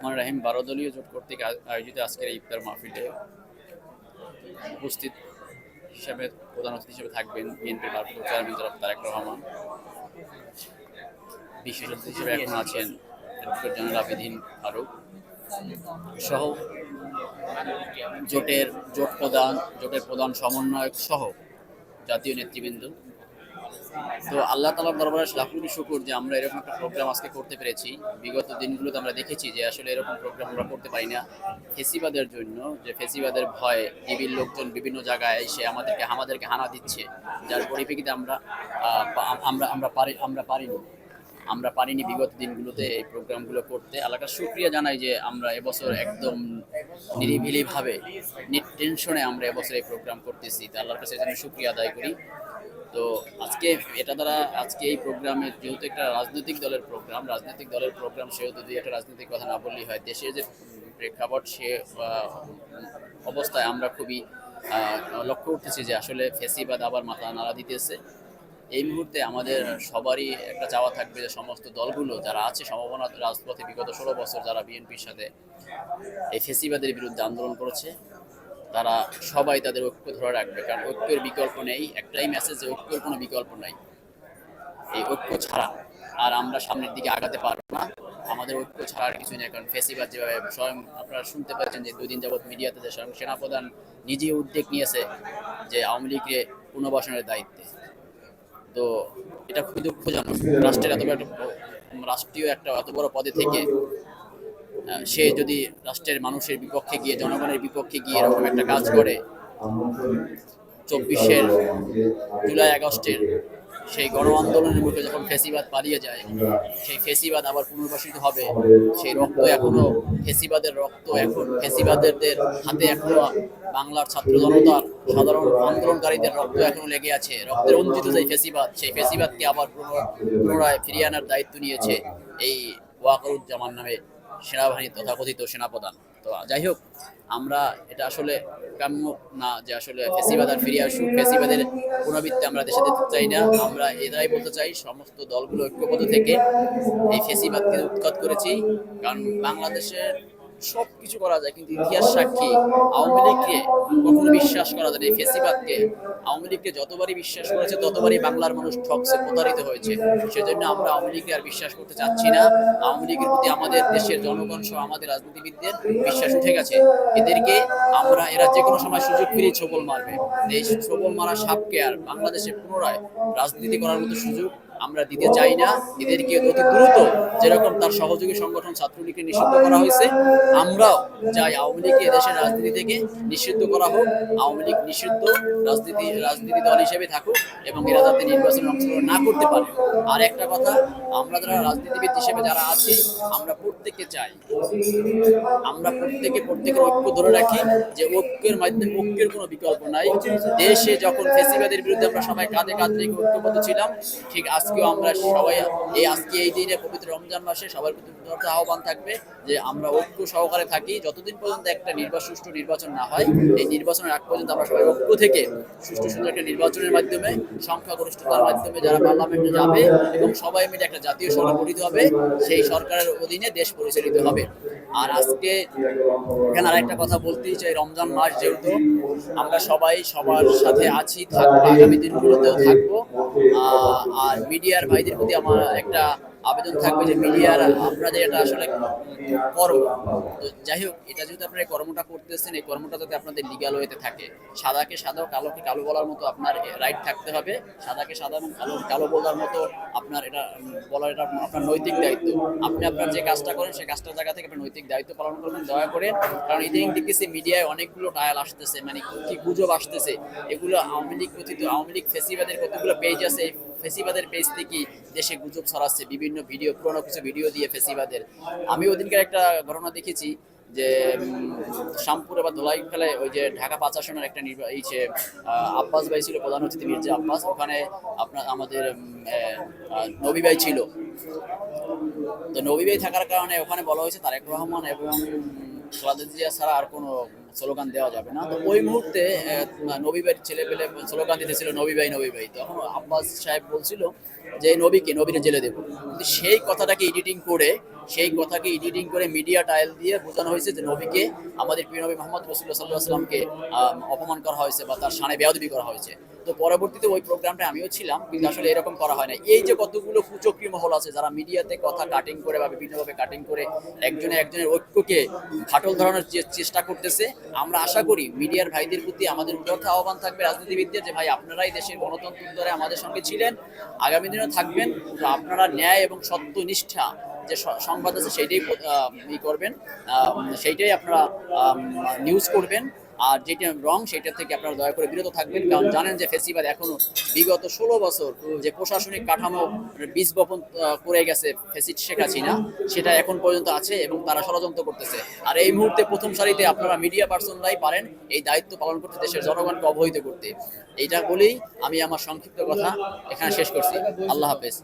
রহমান রাহিম বারো দলীয় জোট কর্তৃক আয়োজিত আজকের এই ইফতার মাহফিলে উপস্থিত হিসাবে প্রধান অতিথি হিসেবে থাকবেন বিএনপির ভারপ্রাপ্ত চেয়ারম্যান জনাব তারেক রহমান। বিশেষ অতিথি হিসেবে এখন আছেন অ্যাডভোকেট জেনারেল আবিদিন ফারুক সহ জোটের জোট প্রধান, জোটের প্রধান সমন্বয়ক সহ জাতীয় নেতৃবৃন্দ। তো আল্লাহ তালার দরবারে লাখুরি শুকুর যে আমরা এরকম একটা প্রোগ্রাম আজকে করতে পেরেছি। বিগত দিনগুলোতে আমরা দেখেছি যে আসলে এরকম প্রোগ্রাম আমরা করতে পারি না। ফেসিবাদের জন্য যে ফেসিবাদের ভয়ে টিভির লোকজন বিভিন্ন জায়গায় এসে আমাদেরকে আমাদেরকে হানা দিচ্ছে, যার পরিপ্রেক্ষিতে আমরা আমরা আমরা পারি, আমরা পারিনি। আমরা পারিনি বিগত দিনগুলোতে এই প্রোগ্রামগুলো করতে। আল্লাহর শুক্রিয়া জানাই যে আমরা এবছর একদম নিরিবিলিভাবে টেনশনে আমরা এবছর এই প্রোগ্রাম করতেছি। তা আল্লাহর কাছে জন্য শুক্রিয়া আদায় করি। তো আজকে এটা দ্বারা আজকে এই প্রোগ্রামে যেহেতু একটা রাজনৈতিক দলের প্রোগ্রাম, রাজনৈতিক দলের প্রোগ্রাম সেহেতু দুই একটা রাজনৈতিক কথা না বললেই হয় দেশের যে প্রেক্ষাপট সে অবস্থায় আমরা খুবই লক্ষ্য করতেছি যে আসলে ফেসিবাদ আবার মাথা নাড়া দিতেছে। এই মুহূর্তে আমাদের সবারই একটা চাওয়া থাকবে যে সমস্ত দলগুলো যারা আছে সম্ভাবনা রাজপথে বিগত ষোলো বছর যারা বিএনপির সাথে এই ফেসিবাদের বিরুদ্ধে আন্দোলন করেছে তারা সবাই তাদের ঐক্য ধরে রাখবে, কারণ ঐক্যের বিকল্প নেই, একটাই মেসেজ যে ঐক্যের কোনো বিকল্প নাই। এই ঐক্য ছাড়া আর আমরা সামনের দিকে আগাতে পারব না। আমাদের ঐক্য ছাড়া আর কিছু নেই, কারণ ফেসিবাদ যেভাবে স্বয়ং আপনারা শুনতে পাচ্ছেন যে দুদিন যাবৎ মিডিয়াতে যে স্বয়ং সেনাপ্রধান নিজে উদ্যোগ নিয়েছে যে আওয়ামী লীগকে পুনর্বাসনের দায়িত্বে। তো এটা খুবই দুঃখজনক। রাষ্ট্রের এত বড় রাষ্ট্রীয় একটা এত বড় পদে থেকে সে যদি রাষ্ট্রের মানুষের বিপক্ষে গিয়ে, জনগণের বিপক্ষে গিয়ে এরকম একটা কাজ করে, চব্বিশের জুলাই আগস্টের সেই গণ আন্দোলনের মুখে যখন ফেসিবাদ পালিয়ে যায়, সেই ফেসিবাদ আবার পুনর্বাসিত হবে। সেই রক্ত এখনও, ফেসিবাদের রক্ত এখন ফেসিবাদের হাতে এখনও বাংলার ছাত্র জনতার, সাধারণ আন্দোলনকারীদের রক্ত এখনও লেগে আছে। রক্তের রঞ্জিত যে ফেসিবাদ, সেই ফেসিবাদকে আবার পুনর- পুনরায় ফিরিয়ে আনার দায়িত্ব নিয়েছে এই ওয়াকরুজ্জামান নামে সেনাবাহিনী তথাকথিত সেনাপ্রধান। তো যাই হোক, আমরা এটা আসলে কাম্য না যে আসলে ফেসিবাদ আর ফিরে আসুক। ফেসিবাদের পুনরাবৃত্তি আমরা দেশে দেখতে চাই না। আমরা এটাই বলতে চাই, সমস্ত দলগুলো ঐক্যবদ্ধ থেকে এই ফেসিবাদকে উৎখাত করেছি। কারণ বাংলাদেশের সব কিছু করা যায়, কিন্তু ইতিহাস সাক্ষী আওয়ামী লীগকে কখনো বিশ্বাস করা যায় এই ফেসিবাদকে আওয়ামী লীগকে যতবারই বিশ্বাস করেছে, ততবারই বাংলার মানুষ ঠকছে প্রতারিত হয়েছে। সেজন্য আমরা আওয়ামী লীগকে আর বিশ্বাস করতে চাচ্ছি না। আওয়ামী লীগের প্রতি আমাদের দেশের জনগণ সহ আমাদের রাজনীতিবিদদের বিশ্বাস উঠে গেছে। এদেরকে আমরা এরা যে কোনো সময় সুযোগ ফিরে ছবল মারবে। এই ছবল মারা সাপকে আর বাংলাদেশে পুনরায় রাজনীতি করার মতো সুযোগ আমরা দিতে চাই না। এদেরকে অতি দ্রুত যেরকম তার সহযোগী সংগঠন ছাত্রলীগকে নিষিদ্ধ করা হয়েছে, আমরাও চাই আওয়ামী লীগকে দেশের রাজনীতি থেকে নিষিদ্ধ করা হোক। আওয়ামী লীগ নিষিদ্ধ, রাজনীতি রাজনীতি দল হিসেবে থাকুক এবং এরা যাতে নির্বাচনে অংশগ্রহণ না করতে পারে। আর একটা কথা, আমরা যারা রাজনীতিবিদ হিসেবে যারা আছি, আমরা প্রত্যেককে চাই, আমরা প্রত্যেকে প্রত্যেকের ঐক্য ধরে রাখি যে ঐক্যের মাধ্যমে, ঐক্যের কোনো বিকল্প নাই। দেশে যখন ফেসিবাদের বিরুদ্ধে আমরা সবাই কাঁধে কাঁধ ঐক্যবদ্ধ ছিলাম, ঠিক আজকেও আমরা সবাই এই আজকে এই দিনে পবিত্র রমজান মাসে সবার প্রতি আহ্বান থাকবে যে আমরা ঐক্য সহকারে থাকি। যতদিন পর্যন্ত একটা নির্বাচন সুষ্ঠু নির্বাচন না হয়, এই নির্বাচনের আগ পর্যন্ত আমরা সবাই ঐক্য থেকে সুষ্ঠু, সুন্দর একটা নির্বাচনের মাধ্যমে, সংখ্যাগরিষ্ঠতার মাধ্যমে যারা পার্লামেন্টে যাবে এবং সবাই মিলে একটা জাতীয় সরকার গঠিত হবে, সেই সরকারের অধীনে দেশ পরিচালিত হবে। আর আজকে এখানে আরেকটা কথা বলতেই চাই, রমজান মাস যেহেতু আমরা সবাই সবার সাথে আছি, থাকব, আগামী দিনগুলোতেও থাকব আর মিডিয়ার ভাইদের প্রতি আমার একটা আবেদন থাকবে যে মিডিয়ার আপনাদের এটা আসলে কর্ম। তো যাই হোক, এটা যেহেতু আপনারা কর্মটা করতেছেন, এই কর্মটা যাতে আপনাদের লিগাল ওয়েতে থাকে। সাদাকে সাদা, কালোকে কালো বলার মতো আপনার রাইট থাকতে হবে। সাদাকে সাদা এবং কালো কালো বলার মতো আপনার এটা বলার এটা আপনার নৈতিক দায়িত্ব। আপনি আপনার যে কাজটা করেন সেই কাজটার জায়গা থেকে আপনার নৈতিক দায়িত্ব পালন করবেন, দয়া করে। কারণ ইদানিং দেখতেছি মিডিয়ায় অনেকগুলো টায়াল আসতেছে মানে কি গুজব আসতেছে। এগুলো আওয়ামী লীগ কথিত, আওয়ামী লীগ ফেসিবাদের কতগুলো পেজ আছে ফেসিবাদের পেজ থেকে দেশে গুজব ছড়াচ্ছে, বিভিন্ন ভিডিও, পুরোনো কিছু ভিডিও দিয়ে ফেসিবাদের। আমি ওদিনকার একটা ঘটনা দেখেছি যে শ্যামপুরে বা ধোলাই ফেলায় ওই যে ঢাকা পাঁচ আসনের একটা এই যে আব্বাস ভাই ছিল, প্রধান অতিথি মির্জা আব্বাস, ওখানে আপনার, আমাদের নবী ভাই ছিল। তো নবী ভাই থাকার কারণে ওখানে বলা হয়েছে তারেক রহমান এবং খালেদা জিয়া ছাড়া আর কোনো স্লোগান দেওয়া যাবে না। তো ওই মুহূর্তে আহ, নবী ভাইয়ের ছেলে পেলে স্লোগান দিতেছিল নবী ভাই নবী ভাই তখন আব্বাস সাহেব বলছিল যে নবীকে নবীরে জেলে দেবো। সেই কথাটাকে এডিটিং করে সেই কথাকে এডিটিং করে মিডিয়া টাইল দিয়ে বোঝানো হয়েছে যে নবীকে আমাদের প্রিয় নবী মোহাম্মদ রসুল্লাহ সাল্লাহ আহ, অপমান করা হয়েছে বা তার সানে বেয়াদবি করা হয়েছে। তো পরবর্তীতে ওই প্রোগ্রামটা আমিও ছিলাম কিন্তু আসলে এরকম করা হয় না এই যে কতগুলো কুচক্রি মহল আছে যারা মিডিয়াতে কথা কাটিং করে বা বিভিন্নভাবে কাটিং করে একজনে একজনের ঐক্যকে ফাটল ধরানোর চেষ্টা করতেছে আমরা আশা করি মিডিয়ার ভাইদের প্রতি আমাদের উদার্থ আহ্বান থাকবে রাজনীতিবিদদের যে, ভাই, আপনারাই দেশের গণতন্ত্র ধরে আমাদের সঙ্গে ছিলেন, আগামী দিনেও থাকবেন। তো আপনারা ন্যায় এবং সত্য নিষ্ঠা যে সংবাদ আছে, সেইটাই করবেন সেইটাই আপনারা নিউজ করবেন। আর যেটা রং সেটা থেকে আপনারা দয়া করে বিরত থাকবেন, কারণ জানেন যে ফেসিবাদ এখনও বিগত ষোলো বছর যে প্রশাসনিক কাঠামো বীজ বপন করে গেছে ফেসিড শেখ হাসিনা, সেটা এখন পর্যন্ত আছে এবং তারা ষড়যন্ত্র করতেছে। আর এই মুহূর্তে প্রথম সারিতে আপনারা মিডিয়া পার্সনরাই পারেন এই দায়িত্ব পালন করতে, দেশের জনগণকে অবহিত করতে। এইটা বলেই আমি আমার সংক্ষিপ্ত কথা এখানে শেষ করছি। আল্লাহ হাফেজ।